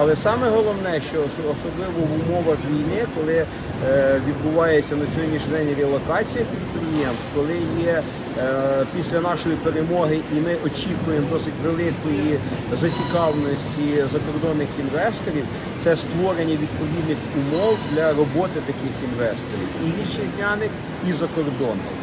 Але саме головне, що особливо в умовах війни, коли е, відбувається на сьогоднішній день релокація підприємств, коли є е, після нашої перемоги і ми очікуємо досить великої зацікавленості закордонних інвесторів, це створення відповідних умов для роботи таких інвесторів і вітчизняних, і закордонних.